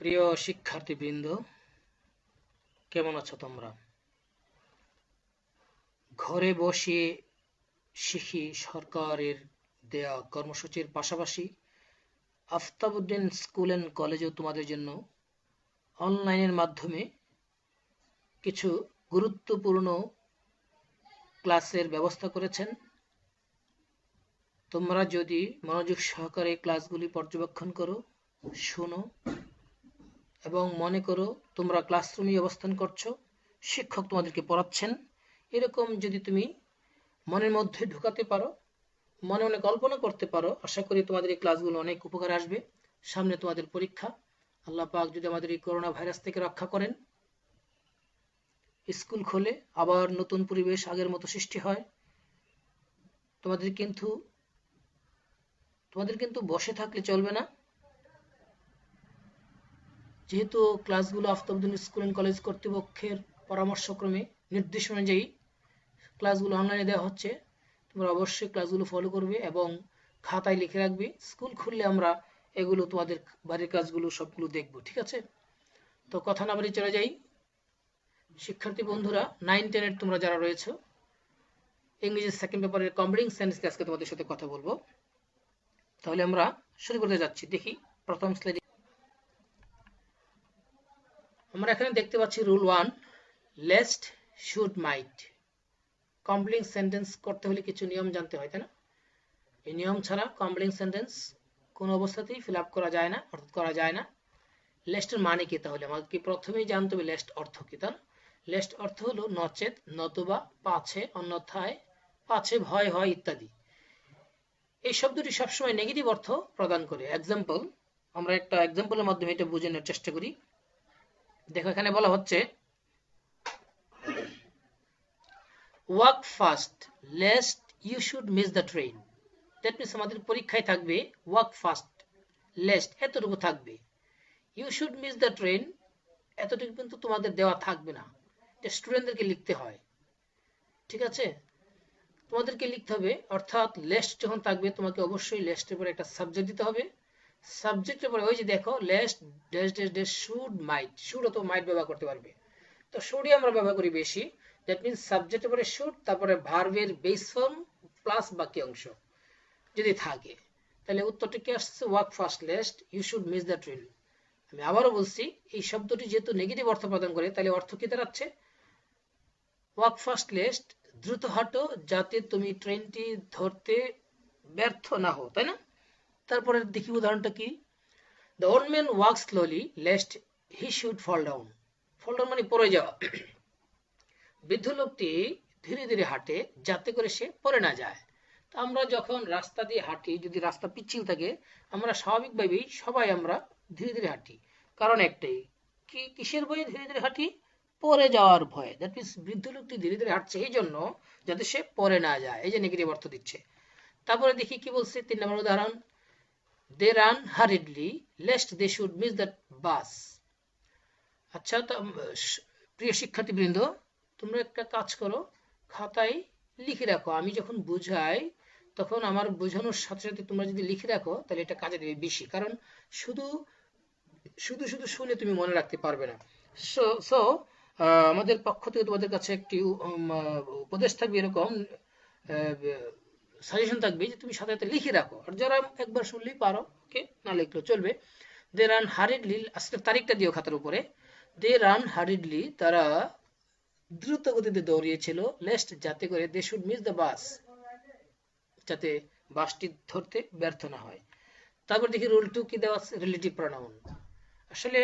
প্রিয় শিক্ষার্থীবৃন্দ, কেমন আছো তোমরা? ঘরে বসে শিখি সরকারের দেয়া কর্মসূচির পাশাপাশি আফতাবুদ্দিন স্কুল অ্যান্ড কলেজেও তোমাদের জন্য অনলাইনের মাধ্যমে কিছু গুরুত্বপূর্ণ ক্লাসের ব্যবস্থা করেছেন। তোমরা যদি মনোযোগ সহকারে ক্লাসগুলি পর্যবেক্ষণ করো, শোনো এবং মনে করো তোমরা ক্লাসরুমে অবস্থান করছ, শিক্ষক তোমাদেরকে পড়াচ্ছেন। এরকম যদি তুমি মনের মধ্যে ঢুকাতে পারো, মনে মনে কল্পনা করতে পারো, আশা করি তোমাদের এই ক্লাসগুলো অনেক উপকার আসবে। সামনে তোমাদের পরীক্ষা। আল্লাহ পাক যদি আমাদের এই করোনা ভাইরাস থেকে রক্ষা করেন, স্কুল খোলে আবার নতুন পরিবেশ আগের মতো সৃষ্টি হয়, তোমাদের কিন্তু তোমাদের কিন্তু বসে থাকলে চলবে না। যেহেতু ক্লাসগুলো আফতাবুদ্দিন স্কুল অ্যান্ড কলেজ কর্তৃপক্ষের পরামর্শক্রমে নির্দেশ অনুযায়ী ক্লাসগুলো অনলাইনে দেওয়া হচ্ছে, তোমরা অবশ্যই ক্লাসগুলো ফলো করবে এবং খাতায় লিখে রাখবে। স্কুল খুললে আমরা এগুলো তোমাদের বাড়ির কাজগুলো সবগুলো দেখব, ঠিক আছে? তো কথা না বাড়ি চলে যাই। শিক্ষার্থী বন্ধুরা নাইন টেনের তোমরা যারা রয়েছে ইংরেজি সেকেন্ড পেপারের কম্বিনিং সেন্টেন্স আজকে তোমাদের সাথে কথা বলব। তাহলে আমরা শুরু করতে যাচ্ছি। দেখি প্রথম স্লাইডে আমরা এখানে দেখতে পাচ্ছি rule one lest should might complete sentence করতে হলে কিছু নিয়ম জানতে হয়, তাই না? এই নিয়ম ছাড়া কমপ্লিং সেন্টেন্স কোনো অবস্থাতেই ফিল করা যায় না, অর্থাৎ করা যায় না। লেস্টের মানে কি তাহলে? আমাদেরকে প্রথমেই জানতে হবে লেস্ট অর্থ কি তার লেস্ট অর্থ হলো নচেত, নতুবা, পাছে, অন্যথায়, পাছে, ভয়, হয় ইত্যাদি। এই শব্দটি সবসময় নেগেটিভ অর্থ প্রদান করে। এক্সাম্পল আমরা একটা এক্সাম্পলের মাধ্যমে এটা বুঝে নেওয়ার চেষ্টা করি। দেখো, এখানে বলা হচ্ছে work fast lest you should miss the train that means আমাদের পরীক্ষায় থাকবে ওয়ার্ক ফাস্ট লেস্ট এতটুকু থাকবে। You should miss the train এতটুকু কিন্তু তোমাদের দেওয়া থাকবে না। এটা স্টুডেন্টদেরকে লিখতে হয়। ঠিক আছে? তোমাদেরকে লিখতে হবে, অর্থাৎ লেস্ট যখন থাকবে, তোমাকে অবশ্যই লেস্টের পরে একটা সাবজেক্ট দিতে হবে। সাবজেক্টের পরে, ওই যে দেখো lest dash dash dash should might should অথবা মাইট ব্যবহার করতে পারবে। তো শুডই আমরা ব্যবহার করি বেশি। দ্যাট মিনস সাবজেক্টের পরে শুড তারপরে ভার্বের বেস ফর্ম প্লাস বাকি অংশ যদি থাকে। তাহলে উত্তরটি কি আসছে? Work first lest you should miss the train আমি আবারও বলছি, এই শব্দটি যেহেতু নেগেটিভ অর্থ প্রদান করে, তাহলে অর্থ কি দাঁড়াচ্ছে? ওয়ার্ক ফার্স্ট লেস্ট দ্রুত হাঁটো যাতে তুমি ট্রেনটি ধরতে ব্যর্থ না হও, তাই না? তারপরে দেখি উদাহরণটা কি? The old man walk slowly lest he should fall down fall down মানে পড়ে যাওয়া। বৃদ্ধ লোকটি ধীরে ধীরে হাঁটে যাতে করে সে পড়ে না যায়। তো আমরা যখন রাস্তা দিয়ে হাঁটি, যদি রাস্তা পিচ্ছিল থাকে, আমরা স্বাভাবিকভাবেই সবাই আমরা ধীরে ধীরে হাঁটি। কারণ একটাই, কি কিসের ভয়ে ধীরে ধীরে হাঁটি? পরে যাওয়ার ভয়। দ্যাট মিনস বৃদ্ধ লোকটি ধীরে ধীরে হাঁটছে, এই জন্য যাতে সে পরে না যায়। এই যে নেগেটিভ অর্থ দিচ্ছে। তারপরে দেখি কি বলছে? তিন নম্বর উদাহরণ। They run hurriedly lest they should miss the bus আচ্ছা প্রিয় শিক্ষার্থীবৃন্দ, তোমরা একটা কাজ করো, খাতায় লিখে রাখো। আমি যখন বুঝাই, তখন আমার বোঝানোর সাথে সাথে তোমরা যদি লিখে রাখো, তাহলে এটা কাজে দেবে বেশি। কারণ শুধু শুধু শুধু শুনে তুমি মনে রাখতে পারবে না। সো সো আমাদের পক্ষ থেকে তোমাদের কাছে একটি উপদেশ থাকবে এরকম সাজেশন থাকবে যে তুমি সাথে সাথে লিখে রাখো। আর যারা একবার শুনলেই পারো ওকে না লিখলেও চলবে। দে রান হারিডলি আজকের তারিখটা দিও খাতার উপরে। দে রান হারিডলি তারা দ্রুত গতিতে দৌড়িয়েছিল লেস্ট যাতে করে they should miss the bus যাতে বাসটি ধরতে ব্যর্থ না হয়। তারপর দেখি রুল টু কি দেওয়া আছে? রিলেটিভ প্রনাউন আসলে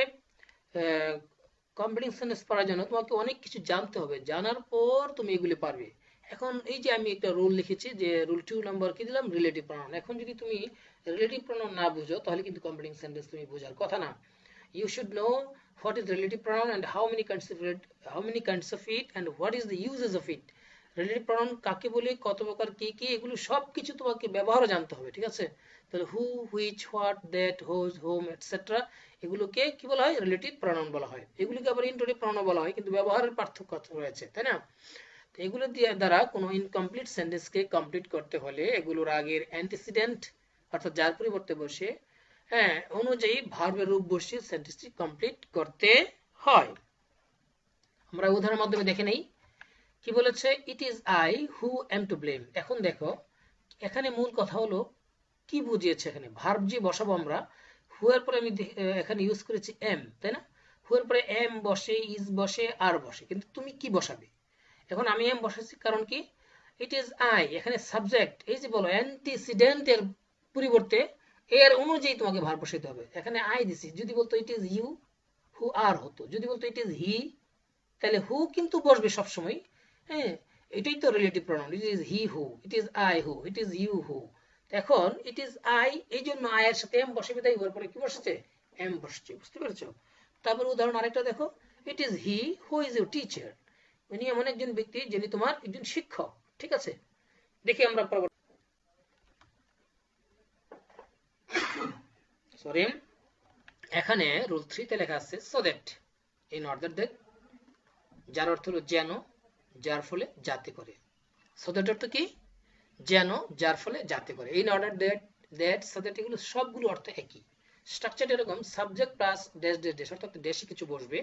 কম্পিটিং সেন্টেন্স পড়ার জন্য তোমাকে অনেক কিছু জানতে হবে। জানার পর তুমি এগুলি পারবে। এখন এই যে আমি একটা রুল লিখেছি যে রুল টু নাম্বার কি দিলাম? রিলেটিভ প্রনাউন এখন যদি তুমি রিলেটিভ প্রনাউন না বুঝো তাহলে কিন্তু কম্পিটিং সেন্টেন্স তুমি বোঝার কথা না। You should know what is relative pronoun and how many kinds of it, how many kinds of it and what is the uses of it. Relative pronoun কাকে বলে কত প্রকার কি কি এগুলো সব কিছু তোমাকে ব্যবহারও জানতে হবে ঠিক আছে? তাহলে who which what that whose whom etcetera এগুলোকে কি বলা হয়? রিলেটিভ প্রনাউন বলা হয়। এগুলোকে আবার ইন্টারেটিভ প্রনাউন বলা হয় কিন্তু ব্যবহারের পার্থক্য রয়েছে তাই না? এগুলো দ্বারা কোনো ইনকমপ্লিট সেন্টেন্সকে কমপ্লিট করতে হলে এগুলোর আগের অ্যান্টিসিডেন্ট অর্থাৎ যার পরিবর্তে বসে হ্যাঁ অনুযায়ী ভার্বের রূপ বসিয়ে সেন্টেন্সটি কমপ্লিট করতে হয়। আমরা উদাহরণের মাধ্যমে দেখে নেই। কি বলেছে? It is I who am to blame এখন দেখো, এখানে মূল কথা হলো, কি বুঝিয়েছে এখানে? ভার্ব যে বসাবো আমরা হু এর পরে আমি এখানে ইউজ করেছি এম তাই না? হু এর পরে এম বসে ইজ বসে আর বসে। কিন্তু তুমি কি বসাবে? এখন আমি এম বসাচ্ছি, কারণ কি? ইট ইজ আই এখানে সাবজেক্ট এই যে বলো অ্যান্টিসিডেন্টের পরিবর্তে এর অনুযায়ী তোমাকে ভার বসাইতে হবে। এখানে আই দিছি, যদি বলতো ইট ইজ ইউ হু আর হতো। যদি বলতো ইট ইজ হি তাহলে হু কিন্তু বসবে সবসময়। হ্যাঁ এটাই তো relative pronoun it is he who it is I who it is you who এখন ইট ইজ আই এই জন্য আই এর সাথে এম বসে তাই ওর পরে কি বসেছে? এম বসছে, বুঝতে পেরেছ? তারপর উদাহরণ আরেকটা দেখো it is he who is your teacher উনি এমন একজন ব্যক্তি যিনি তোমার একজন শিক্ষক, ঠিক আছে? দেখি আমরা সরি এখানে রুল থ্রিতে লেখা আছে so that in order that যার অর্থ হলো যেন, যার ফলে যাতে করে। সো দ্যাট অর্থ কি? যেন, যার ফলে যাতে করে। In order that that so that এগুলো সবগুলো অর্থ একই। স্ট্রাকচার এরকম subject plus dash dash dash অর্থাৎ ড্যাশে কিছু বসবে।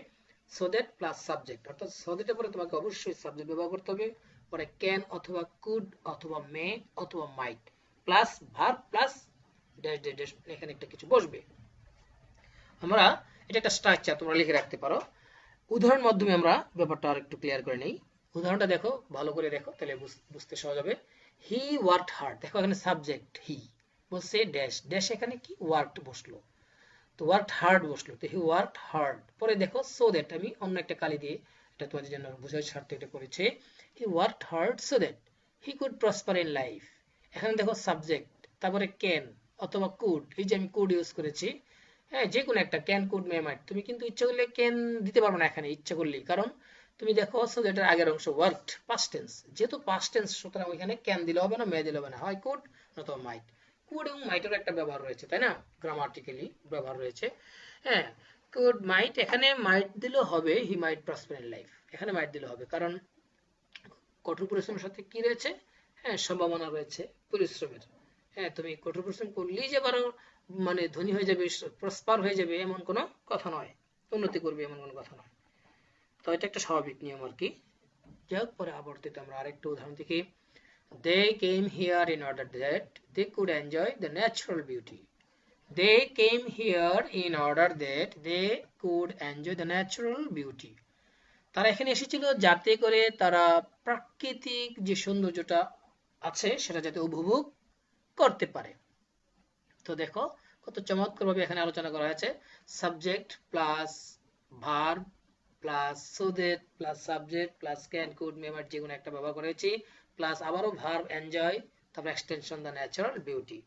সো দ্যাট প্লাস সাবজেক্ট অর্থাৎ সো দ্যাটের পরে তোমাকে অবশ্যই সাবজেক্ট ব্যবহার করতে হবে। পরে ক্যান অথবা কুড অথবা মে অথবা might plus verb plus dash dash dash এখানে একটা কিছু বসবে। আমরা এটা একটা স্ট্রাকচার তোমরা লিখে রাখতে পারো। উদাহরণ মাধ্যমে আমরা ব্যাপারটা আর একটু ক্লিয়ার করে নেই। উদাহরণটা দেখো, ভালো করে দেখো, তাহলে বুঝতে সহজ হবে। হি ওয়ার্ক হার্ড দেখো এখানে সাবজেক্ট হি বলছে ড্যাশ ড্যাশ এখানে কি? ওয়ার্ক বসল। তো ওয়ার্ক হার্ড বসল, তো হি ওয়ার্ক হার্ড পরে দেখো সো দ্যাট আমি অন্য একটা কালি দিয়ে, এটা তোমাদের জন্য বোঝার স্বার্থে এটা করেছে। He work hard so that he could prosper in life এখানে দেখো সাবজেক্ট তারপরে ক্যান অথবা কুড এই যে আমি কুড ইউজ করেছি হ্যাঁ যে কোনো একটা ক্যান কুড মে মাইট তুমি কিন্তু ইচ্ছা করলে ক্যান দিতে পারবে না এখানে, ইচ্ছা করলেই। কারণ তুমি দেখো সো দ্যাটের আগের অংশ ওয়ার্কড পাস্ট টেন্স যেহেতু পাস্ট টেন্স সুতরাং ওইখানে ক্যান দিলে হবে না মে দিলে হবে না, হয় কুড অথবা মাইট কুড এবং মাইটের একটা ব্যবহার রয়েছে, তাই না? গ্রামাটিক্যালি ব্যবহার রয়েছে। হ্যাঁ কুড মাইট এখানে মাইট দিলেও হবে he might prosper in life এখানে মাইট দিলে হবে, কারণ কঠোর পরিশ্রমের সাথে কি রয়েছে? হ্যাঁ সম্ভাবনা রয়েছে পরিশ্রমের। হ্যাঁ তুমি কঠোর পরিশ্রম করলেই যে বারো মানে ধনী হয়ে যাবে প্রস্পার হয়ে যাবে, এমন কোনো কথা নয়। উন্নতি করবে, এমন কোনো কথা নয়। তো এটা একটা স্বাভাবিক নিয়ম আর কি। যাই হোক, পরে আবর্তিত আমরা আরেকটা উদাহরণ দেখি। They came here in order that they could enjoy the natural beauty they came here in order that they could enjoy the natural beauty তারা এখানে এসেছিল যাতে করে তারা প্রাকৃতিক যে সৌন্দর্যটা আছে সেটা যাতে উপভোগ করতে পারে। তো দেখো কত চমৎকার ভাবে এখানে আলোচনা করা হয়েছে। Subject plus verb plus so that plus subject plus can could মেমার যে কোনো একটা ব্যবহার করেছি। প্লাস আবারও ভার্ব এনজয় তারপর এক্সটেনশন দ্য ন্যাচারাল বিউটি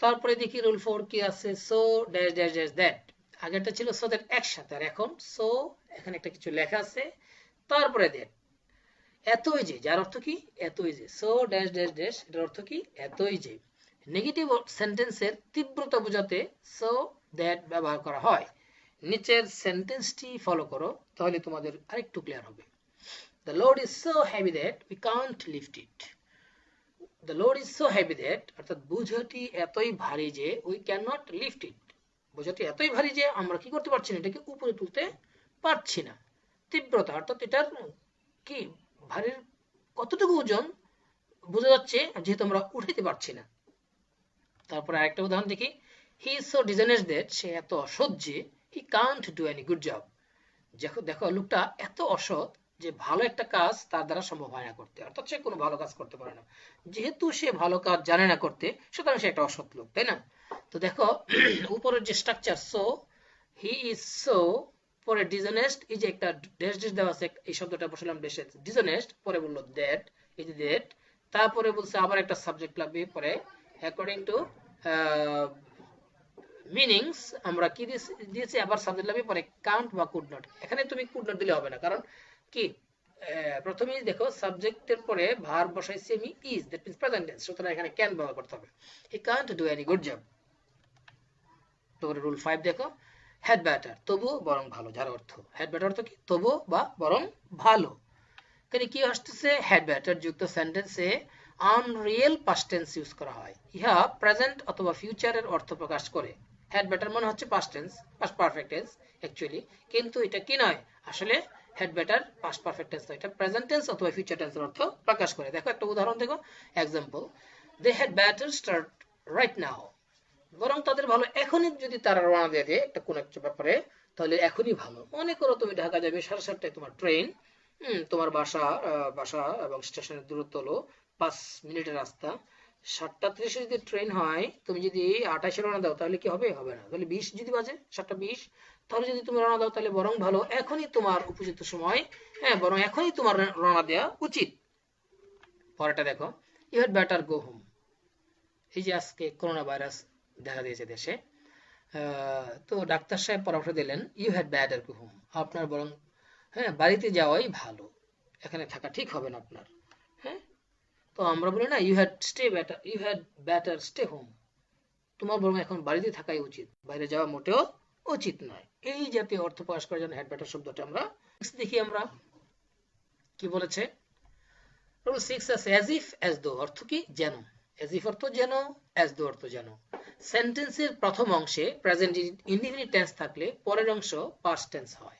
তারপরে দেখি রুল ফোর কি আছে? So dash dash dash that আগেরটা ছিল সো দ্যাট একসাথে, আর এখন সো এখানে একটা কিছু লেখা আছে। তারপরে দ্যাট এতই যে, যার অর্থ কি? এতই যে। সো ড্যাশ ড্যাশ ড্যাশ এটার অর্থ কি? এতই যে। নেগেটিভ সেন্টেন্সের তীব্রতা বোঝাতে সো দ্যাট ব্যবহার করা হয়। নিচের সেন্টেন্সটি ফলো করো, তাহলে তোমাদের আরেকটু ক্লিয়ার হবে। The load is so heavy that we can't lift it the load is so heavy that অর্থাৎ বোঝাটি এতই ভারী যে ক্যান নট লিফট ইট বোঝাটি এতই ভারী যে আমরা কি করতে পারছি না, এটাকে উপরে তুলতে পারছি না। তীব্রতা, অর্থাৎ এটার কি ভারীর কতটুকু ওজন বোঝা যাচ্ছে যেহেতু আমরা উঠাইতে পারছি না। তারপরে আরেকটা উদাহরণ দেখি। He is so dishonest that সে এত অসৎ যে he can't do any good job দেখো দেখো, লোকটা এত অসৎ যে ভালো একটা কাজ তার দ্বারা সম্ভব হয় না করতে, অর্থাৎ সে কোনো ভালো কাজ করতে পারে না। যেহেতু সে ভালো কাজ জানে না করতে, সুতরাং সে একটা অসৎ লোক, তাই না? তো দেখো, উপরের যে structure so he is so পরে ডিজনেস্ট এই যে একটা ড্যাশ ড্যাশ দেওয়া আছে, এই শব্দটা বসালাম ড্যাশে ডিজনেস্ট পরে বলল দ্যাট এই যে দ্যাট তারপরে বলছে আবার একটা সাবজেক্ট লাগবে, পরে অ্যাকর্ডিং টু মিনিংস আমরা কি দিয়েছি আবার সাবজেক্ট লাগবে, পরে কাউন্ট বা কুড নট এখানে তুমি কুড নট দিলে হবে না, কারণ কি? প্রথমেই দেখো সাবজেক্টের পরে ভার বসাইছি আমি is that means present tense সুতরাং এখানে ক্যান ব্যবহার করতে হবে। He can't do any good job তারপরে রুল 5 দেখো হ্যাড ব্যাটার তবুও বরং ভালো, যার অর্থ হ্যাড ব্যাটার অর্থ কি? তবুও বা বরং ভালো। এখানে কি আসতেছে? হ্যাড ব্যাটার যুক্ত সেন্টেন্সে আনরিয়েল পাস্ট টেন্স ইউজ করা হয়। ইহা প্রেজেন্ট অথবা ফিউচারের অর্থ প্রকাশ করে। হ্যাড বেটার মনে হচ্ছে past tense past perfect tense actually কিন্তু এটা কি নয়? আসলে had better past perfect tense এটা প্রেজেন্ট টেন্স অথবা ফিউচার টেন্সের অর্থ প্রকাশ করে। দেখো একটা উদাহরণ দেখো example they had better start right now বরং তাদের ভালো, এখনই যদি তারা রওনা দিয়ে দেয় একটা কোন একটা ব্যাপারে, তাহলে এখনই ভালো। মনে করো তুমি ঢাকা যাবে, সাড়ে সাতটায় তোমার ট্রেন তোমার বাসা বাসা এবং স্টেশনের দূরত্ব হলো পাঁচ মিনিটের রাস্তা। সাতটা ত্রিশে যদি ট্রেন হয়, তুমি যদি আঠাশে রওনা দাও, তাহলে কি হবে? হবে না। তাহলে বিশ যদি বাজে, সাতটা বিশ। তাহলে যদি তুমি রওনা দাও, তাহলে বরং ভালো। এখনই তোমার উপযুক্ত সময়। হ্যাঁ বরং এখনই তোমার রওনা দেওয়া উচিত। পরেরটা দেখো। You had better go home. এই যে আজকে করোনা ভাইরাস দেখা দিয়েছে দেশে। তো ডাক্তার সাহেব পরামর্শ দিলেন you had better go home. আপনার বরং হ্যাঁ বাড়িতে যাওয়াই ভালো। এখানে থাকা ঠিক হবে না আপনার। হ্যাঁ? তো আমরা বলি, না you had stay better you had better stay home তোমার বরং এখন বাড়িতে থাকাই উচিত। বাইরে যাওয়া মোটেও উচিত নয়। এই জাতীয় অর্থ প্রকাশ করার জন্য হ্যাড বেটার শব্দটা আমরা দেখি আমরা। কি বলেছে? আছে অর্থ কি? যেন। অর্থ যেন অর্থ যেন। প্রথম অংশে থাকলে পরের অংশ পাস্ট হয়।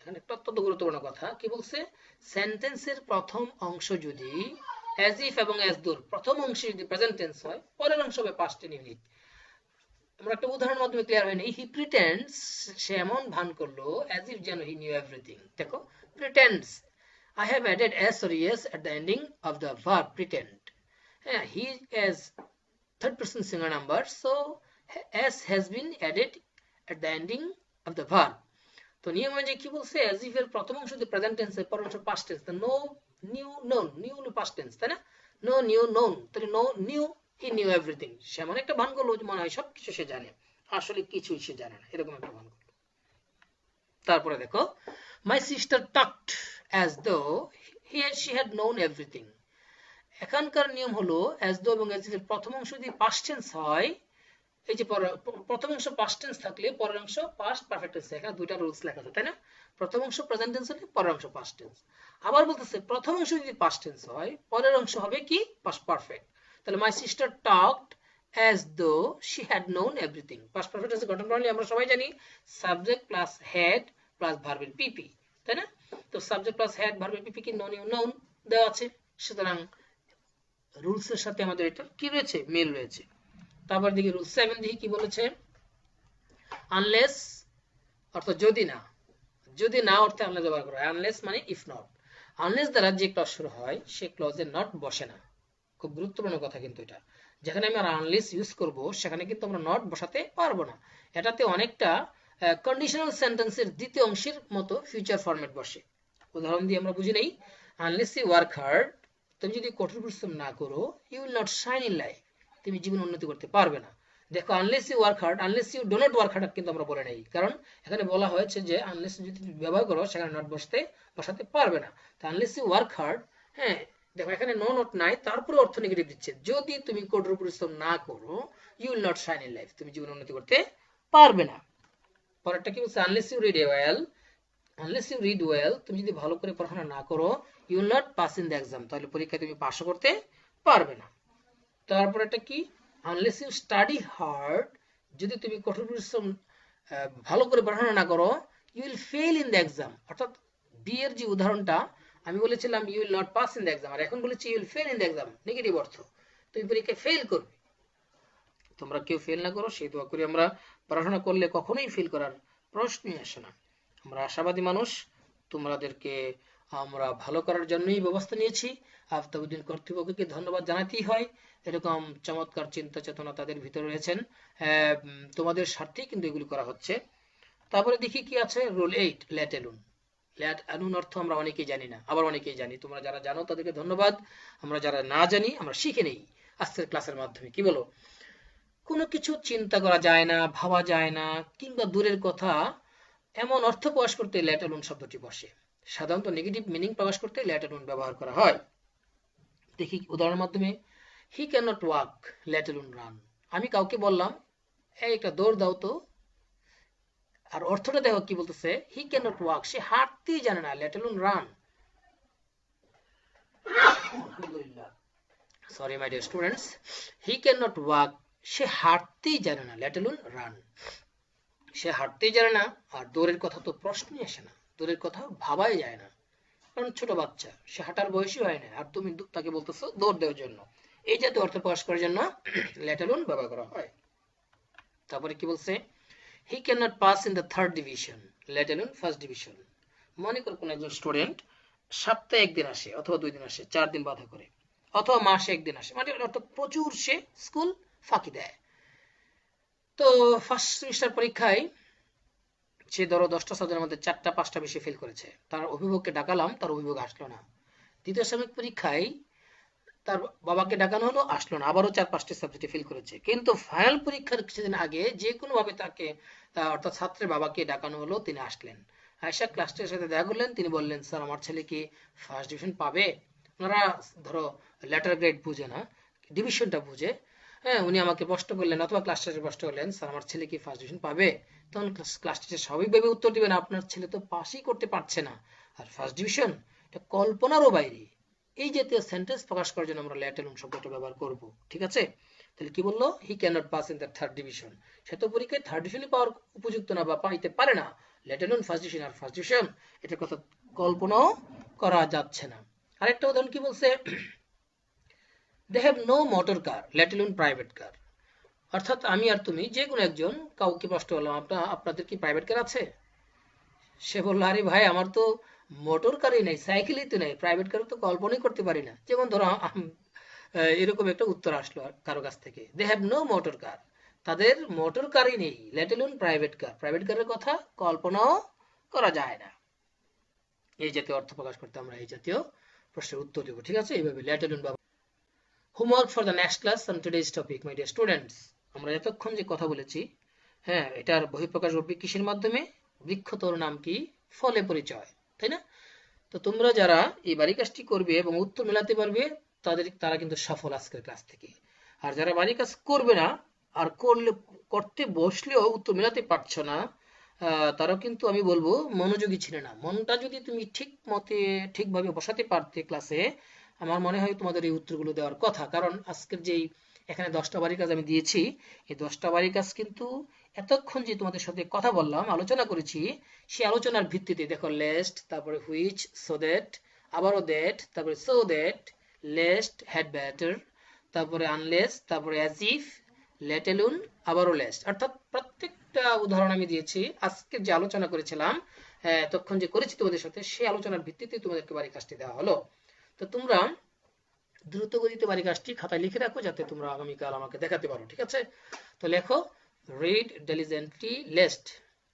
এখানে একটা অত্যন্ত গুরুত্বপূর্ণ কথা। কি বলছে? সেন্টেন্সের প্রথম অংশ যদি অ্যাজ এবং অ্যাজ দোর প্রথম অংশে যদি প্রেজেন্ট টেন্স হয়, পরের অংশ হবে পাস্ট ইনডিফিনিট আমরা একটা উদাহরণের মাধ্যমে ক্লিয়ার হয়নি হি প্রিটেন্ডস সে এমন ভান করল অ্যাজ ইফ যেন হি নিউ এভরিথিং দেখো প্রিটেন্ডস I have added s or es at the ending of the verb pretend. Yeah, he is third person singular number, so s has been added at the ending of the verb. তো নিয়ম অনুযায়ী কি বলছে? As if এর প্রথম অংশ যদি present tense এর পরের অংশ past tense know knew known knew হলো পাস্ট টেন্স তাই না? নো নিউ নোন তাহলে know knew he knew everything সে এমন একটা ভান করল মনে হয় সব কিছু সে জানে। আসলে কিছুই সে জানে না। এরকম একটা ভান করল তারপরে দেখো মাই sister talked as though he she had known everything এখানকার নিয়ম হলো অ্যাজ দো এবং অ্যাজ এর প্রথম অংশ যদি পাস্ট টেন্স হয়, এই যে প্রথম অংশ পাস্ট টেন্স থাকলে পরের অংশ পাস্ট পারফেক্ট টেন্স এখানে দুইটা রুলস লেখা আছে, তাই না? প্রথম অংশ প্রেজেন্ট টেন্স হলে পরের অংশ পাস্ট টেন্স আবার বলতেছে, প্রথম অংশ যদি পাস্ট টেন্স হয়, পরের অংশ হবে কি? পাস্ট পারফেক্ট তাহলে my sister talked as though she had known everything past perfect টেন্সের গঠন প্রণালী আমরা সবাই জানি। সাবজেক্ট প্লাস হ্যাড প্লাস ভার্বের পিপি তাই না? তো সাবজেক্ট প্লাস হ্যাড ভার্বের পিপি কি? নন নোন দেওয়া আছে। সুতরাং রুলস এর সাথে আমাদের এটা কি রয়েছে? মিল রয়েছে। তারপর দেখি রুল সেভেন দেখি কি বলেছে? আনলেস অর্থাৎ যদি না। যদি না অর্থে আনলেস ব্যবহার করা হয়। আনলেস মানে ইফ নট আনলেস দ্বারা যে ক্লজ শুরু হয়, সে ক্লজে নট বসে না। খুব গুরুত্বপূর্ণ কথা কিন্তু এটা। যেখানে আমি আনলেস ইউজ করব, সেখানে কিন্তু আমরা নট বসাতে পারব না। এটাতে অনেকটা কন্ডিশনাল সেন্টেন্সের দ্বিতীয় অংশের মতো ফিউচার ফরম্যাট বসে। উদাহরণ দিয়ে আমরা বুঝি নেই। আনলেস ইউ ওয়ার্ক হার্ড তুমি যদি কঠোর পরিশ্রম না করো you will not shine in life তুমি জীবন উন্নতি করতে পারবে না। দেখো unless you work hard unless you do not work hard কিন্তু আমরা বলে নেই। কারণ এখানে বলা হয়েছে যে আনলেস যদি ব্যবহার করো, সেখানে নট বসতে, বসাতে পারবে না। তো আনলেস ইউ ওয়ার্ক হার্ড হ্যাঁ দেখো, এখানে নো নট নাই, তারপরে অর্থ নেগেটিভ দিচ্ছে। যদি তুমি কঠোর পরিশ্রম না করো you will not shine in life তুমি জীবন উন্নতি করতে পারবে না। পরেরটা কি বলছে? Unless you read well unless you read well তুমি যদি ভালো করে পড়াশোনা না করো you will not pass in the exam তাহলে পরীক্ষায় তুমি পাস করতে পারবে না। তারপর একটা কি? আনলেস ইউ স্টাডি হার্ড যদি তুমি কঠোর পরিশ্রম ভালো করে পড়াশোনা না করো you will fail in the exam অর্থাৎ বি এর যে উদাহরণটা আমি বলেছিলাম you will not pass in the exam আর এখন বলেছি you will fail in the exam negative অর্থ। তুমি পরীক্ষায় ফেল করবে। তোমরা কেউ ফেল না করো, সেই দোয়া করি আমরা। পড়াশোনা করলে কখনোই ফেল করার প্রশ্নই আসে না। আমরা আশাবাদী মানুষ। তোমাদেরকে আমরা ভালো করার জন্যই ব্যবস্থা নিয়েছি। আফতাবুদ্দিন কর্তৃপক্ষকে ধন্যবাদ জানাতেই হয়। এরকম চমৎকার চিন্তা চেতনা তাদের ভিতরে রয়েছেন। তোমাদের স্বার্থেই কিন্তু এগুলি করা হচ্ছে। তারপরে দেখি কি আছে। Rule eight let alone let alone অর্থ আমরা অনেকেই জানি না, আবার অনেকেই জানি। তোমরা যারা জানো, তাদেরকে ধন্যবাদ। আমরা যারা না জানি, আমরা শিখে নেই আজকের ক্লাসের মাধ্যমে। কি বলো? কোনো কিছু চিন্তা করা যায় না, ভাবা যায় না, কিংবা দূরের কথা, এমন অর্থ প্রকাশ করতে ল্যাটালুন শব্দটি বসে। সাধারণত নেগেটিভ মিনিং প্রকাশ করতে ল্যাটালুন ব্যবহার করা হয়। দেখি উদাহরণের মাধ্যমে he can not walk let alone run আমি কাউকে বললাম, এই একটা দৌড় দাও তো। আর অর্থটা দেখো কি বলতেছে হি ক্যান নট ওয়াক সে হাঁটতেই জানে না let alone run sorry my dear students he can not walk সে হাঁটতেই জানে না লেট অ্যালোন রান সে হাঁটতেই জানে না, আর দৌড়ের কথা তো প্রশ্নই আসে না, দৌড়ের কথা ভাবাই যায় না। কারণ ছোট বাচ্চা, সে হাঁটার বয়সই হয় না, আর তুমি তাকে বলতেছো দৌড় দেওয়ার জন্য। এই জাতীয় অর্থ প্রকাশ করার জন্য লেটালুন ব্যবহার করা হয়। তারপরে কি বলছে? He can not pass in the third division let alone first division মনে কর কোন একজন স্টুডেন্ট সপ্তাহে একদিন আসে অথবা দুই দিন আসে, চার দিন বাধা করে, অথবা মাসে একদিন আসে। মানে অর্থাৎ প্রচুর সে স্কুল ফাঁকি দেয়। তো ফার্স্ট সেমিস্টার পরীক্ষায় সে ধরো দশটা সাবজেক্টের মধ্যে চারটা, পাঁচটা বেশি ফেল করেছে। তার অভিভাবককে ডাকালাম, তার অভিভাবক আসলো না। দ্বিতীয় সাময়িক পরীক্ষায় তার বাবাকে ডাকানো হলো, আসলো না। আবারও চার, পাঁচটি সাবজেক্টে ফেল করেছে। কিন্তু ফাইনাল পরীক্ষার কিছুদিন আগে যে কোনো ভাবে তাকে অর্থাৎ ছাত্রের বাবাকে ডাকানো হলো, তিনি আসলেন। আয়সা ক্লাসটির সাথে দেখা করলেন, তিনি বললেন, স্যার, আমার ছেলে কি ফার্স্ট ডিভিশন পাবে? ওনারা, ধরো লেটার গ্রেড বুঝে না ডিভিশনটা বুঝে। হ্যাঁ উনি আমাকে প্রশ্ন করলেন, অথবা ক্লাস টিচার প্রশ্ন করলেন, স্যার, আমার ছেলে কি ফার্স্ট ডিভিশন পাবে? তখন ক্লাস টিচার স্বাভাবিকভাবে উত্তর দিবেন, আপনার ছেলে তো পাসই করতে পারছে না। আর ফার্স্ট ডিভিশন এটা কল্পনারও বাইরে। এই জাতীয় সেন্টেন্স প্রকাশ করার জন্য আমরা ল্যাটেল শব্দটা ব্যবহার করব, ঠিক আছে? তাহলে কি বলল? He cannot pass in the third division সে তো পরীক্ষায় থার্ড ডিভিশনে পাওয়ার উপযুক্ত না বা পাইতে পারে না। লেটেলুন ফার্স্ট ডিভিশন আর ফার্স্ট ডিভিশন এটার কথা কল্পনাও করা যাচ্ছে না। আরেকটা উদাহরণ কি বলছে? They have no motor car let alone private car অর্থাৎ আমি আর তুমি যে কোনো একজন কাউকে প্রশ্ন করলাম আপনার, আপনাদের কি প্রাইভেট কার আছে? সে বলল, আরে ভাই, আমার তো মোটর কারই নেই, সাইকেলই তো নেই প্রাইভেট কার তো কল্পনাই করতে পারি না। যেমন ধরো এরকম একটা উত্তর আসলো কারও কাছ থেকে। They have no motor car তাদের মোটর কারই নেই লেটেলুন প্রাইভেট কার প্রাইভেট কারের কথা কল্পনাও করা যায় না। এই জাতীয় অর্থ প্রকাশ করতে আমরা এই জাতীয় প্রশ্নের উত্তর দেবো, ঠিক আছে? এইভাবে লেটেলুন বা homework for the next class on today's topic my dear students আমরা এতক্ষণ যে কথা বলেছি হ্যাঁ এটার বহিঃপ্রকাশ ঘটবে কিসের মাধ্যমে? বৃক্ষ তোর নাম কি? ফলে পরিচয়। তাই না? তো তোমরা যারা এই বাড়ি কাজটি করবে এবং উত্তর মেলাতে পারবে, তাদের তারা কিন্তু সফল আজকের ক্লাস থেকে। আর যারা বাড়ি কাজ করবে না, আর করলে, করতে বসলেও উত্তর মেলাতে পারছ না তারাও কিন্তু আমি বলব মনোযোগী ছিল না। মনটা যদি তুমি ঠিক মতে, ঠিকভাবে বসাতে পারতে ক্লাসে, আমার মনে হয় তোমাদের এই উত্তরগুলো দেওয়ার কথা। কারণ আজকের যেই এখানে দশটা বাড়ির কাজ আমি দিয়েছি, এই দশটা বাড়ির কাজ কিন্তু এতক্ষণ যে তোমাদের সাথে কথা বললাম আলোচনা করেছি সেই আলোচনার ভিত্তিতে দেখো লেস্ট তারপরে হুইচ সো দ্যাট আবারও দ্যাট তারপরে so that lest had better তারপরে আনলেস তারপরে অ্যাজ ইফ লেটেলুন আবারও লেস্ট অর্থাৎ প্রত্যেকটা উদাহরণ আমি দিয়েছি আজকে যে আলোচনা করেছিলাম হ্যাঁ, এতক্ষণ যে করেছি তোমাদের সাথে সেই আলোচনার ভিত্তিতে তোমাদেরকে বাড়ি কাজটি দেওয়া হলো। তো তোমরা দ্রুত গতিতে বাড়ি কাজটি খাতায় লিখে রাখো যাতে তোমরা আগামীকাল আমাকে দেখাতে পারো ঠিক আছে? তো লেখো রিড diligently list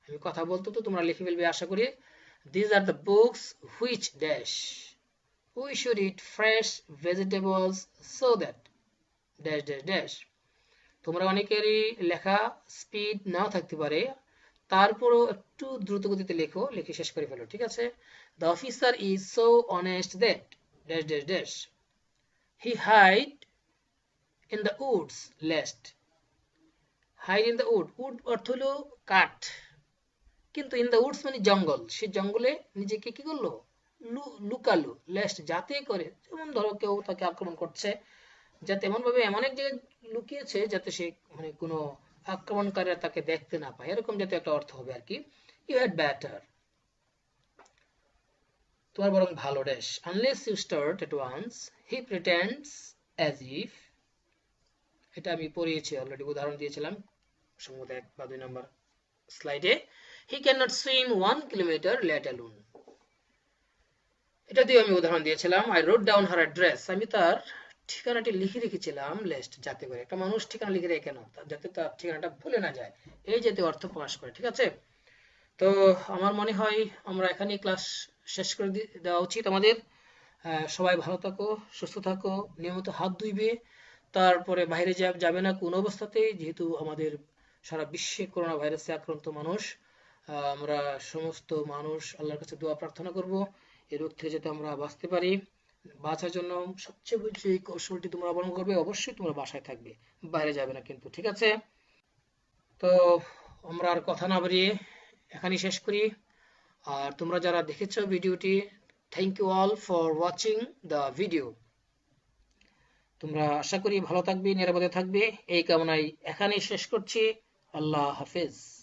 আমি কথা বলতে তো তোমরা লিখে ফেলবে, আশা করি। These are the books which dash, we should eat fresh vegetables so that, dash dash dash তোমরা অনেকেরই লেখা স্পিড নাও থাকতে পারে, তারপরও একটু দ্রুত গতিতে লেখো, লিখে শেষ করে ফেলো, ঠিক আছে? The officer is so honest that dash dash dash he hide in the woods lest hide in the wood wood অর্থ হলো কাঠ। কিন্তু ইন দ্য উডস মানে জঙ্গল। সে জঙ্গলে নিজেকে কি করল? লুকালো লেস্ট যাতে করে, যেমন ধরো কেউ তাকে আক্রমণ করছে, যাতে এমন ভাবে এমন এক জায়গায় লুকিয়েছে যাতে সে মানে কোনো আক্রমণকারীরা তাকে দেখতে না পায়। এরকম যাতে একটা অর্থ হবে আর কি। ইউ হ্যাড ব্যাটার তোমার বরং ভালো dash unless you start at once he pretends as if এটা আমি পড়িয়েছি অলরেডি উদাহরণ দিয়েছিলাম। সম্ভবত এক বা দুই নম্বর স্লাইডে he can not swim one kilometre let alone এটা দিয়ে আমি উদাহরণ দিয়েছিলাম। I wrote down her address আমি তার ঠিকানাটি লিখে রেখেছিলাম লিস্ট যাতে করে। একটা মানুষ ঠিকানা লিখে রেখে কেন যাতে তার ঠিকানাটা ভুলে না যায়। এই যাতে অর্থ প্রকাশ করে, ঠিক আছে? তো আমার মনে হয় আমরা এখানে ক্লাস শেষ করে দেওয়া উচিত আমাদের। সবাই ভালো থাকো, সুস্থ থাকো, নিয়মিত হাত ধুইবে। তারপরে বাইরে যাবে না কোন অবস্থাতেই, যেহেতু আমাদের সারা বিশ্বে করোনা ভাইরাসে আক্রান্ত মানুষ। আমরা সমস্ত মানুষ আল্লাহর কাছে দোয়া প্রার্থনা করব। এই রোগ থেকে যাতে আমরা বাঁচতে পারি, বাঁচার জন্য সবচেয়ে যে কৌশলটি তোমরা অবলম্বন করবে, অবশ্যই তোমরা বাসায় থাকবে, বাইরে যাবে না কিন্তু, ঠিক আছে? তো আমরা আর কথা না বাড়িয়ে এখানেই শেষ করি। আর তোমরা যারা দেখেছ ভিডিওটি thank you all for watching the video তোমরা আশা করি ভালো থাকবে, নিরাপদে থাকবে। এই কামনায় এখানেই শেষ করছি। আল্লাহ হাফেজ